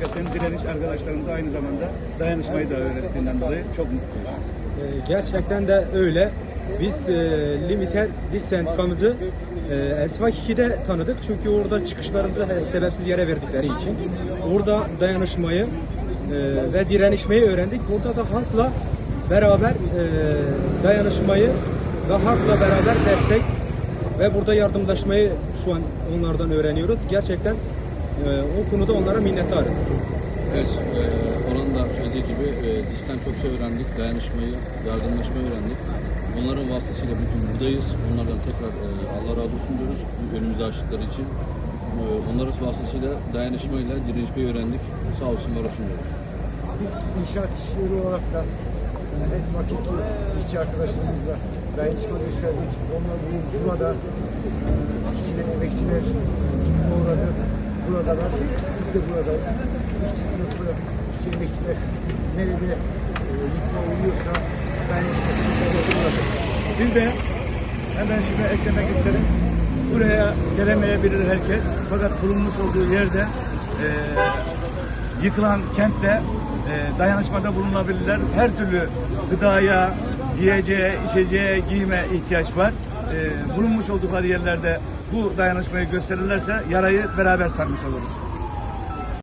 hakikaten direniş arkadaşlarımıza aynı zamanda dayanışmayı da öğrettiğinden dolayı çok mutluyuz. Ee, Gerçekten de öyle. Biz e, Limiter Diş Sendikamızı e, Esvak 2'de tanıdık. Çünkü orada çıkışlarımızı sebepsiz yere verdikleri için. Orada dayanışmayı e, ve direnişmeyi öğrendik. Burada da halkla beraber e, dayanışmayı ve halkla beraber destek ve burada yardımlaşmayı şu an onlardan öğreniyoruz. Gerçekten o konuda onlara minnettarız. Evet, e, onun da söylediği gibi e, dişten çok şey öğrendik, dayanışmayı, yardımlaşmayı öğrendik. Onların vasıtasıyla bugün buradayız. Onlardan tekrar e, Allah razı olsun diyoruz bu önümüzü açtıkları için. E, onların vasıtasıyla dayanışmayla direnişmeyi öğrendik. Sağ olsun, var olsun diyoruz. Biz inşaat işçileri olarak da e, Esmak iki işçi arkadaşlarımızla dayanışma gösterdik. Onlar bugün burada e, işçiler, emekçiler. Buradalar. Biz de buradayız. İşçi sınıfı, işçi emekçiler nerede e, yıkıma uğruyorsa dayanışma için buradayız. Biz de hemen şunu eklemek isterim. Buraya gelemeyebilir herkes. Fakat bulunmuş olduğu yerde e, yıkılan kentte e, dayanışmada bulunabilirler. Her türlü gıdaya, yiyeceğe, içeceğe, giyime ihtiyaç var. E, bulunmuş oldukları yerlerde bu dayanışmayı gösterirlerse yarayı beraber sarmış oluruz.